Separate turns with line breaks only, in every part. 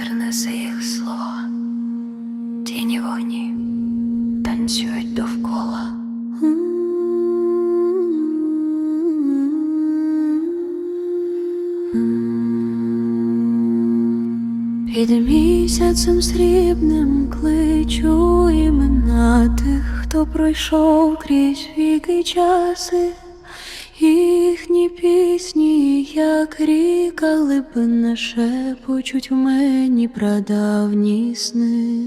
Вітер несе їх слова, тіні вогні танцюють довкола. Під місяцем срібним кличу імена тих, хто пройшов крізь віки часи, їхні пісні як ріка глибина шепочуть в мені прадавні сни.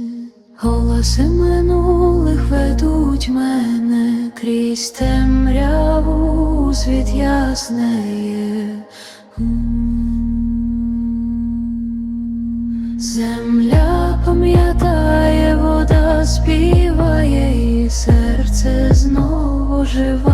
Голоси минулих ведуть мене крізь темряву світ ясне. Земля пам'ятає, вода співає, і серце знову живає.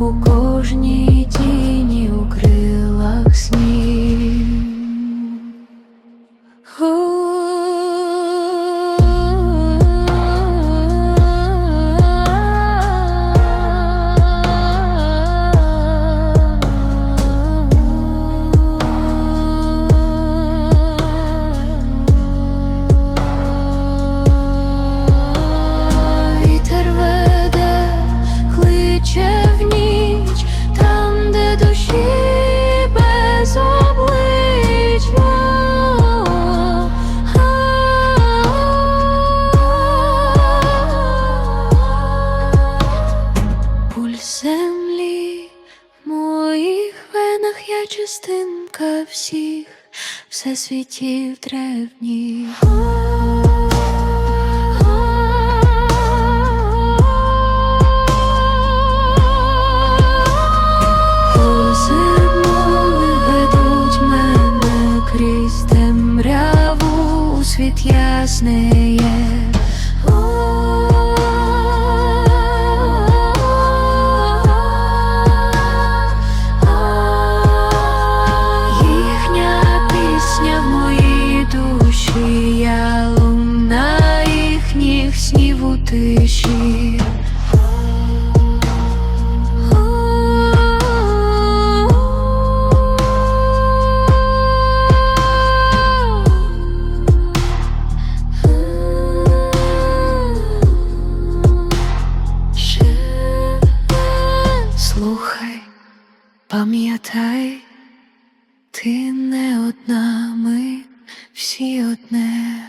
У кожній частинка всіх всесвітів древніх. Зимови ведуть мене крізь темряву світ ясний. Їхня тиші. Слухай, пам'ятай, ти не одна, ми всі одне.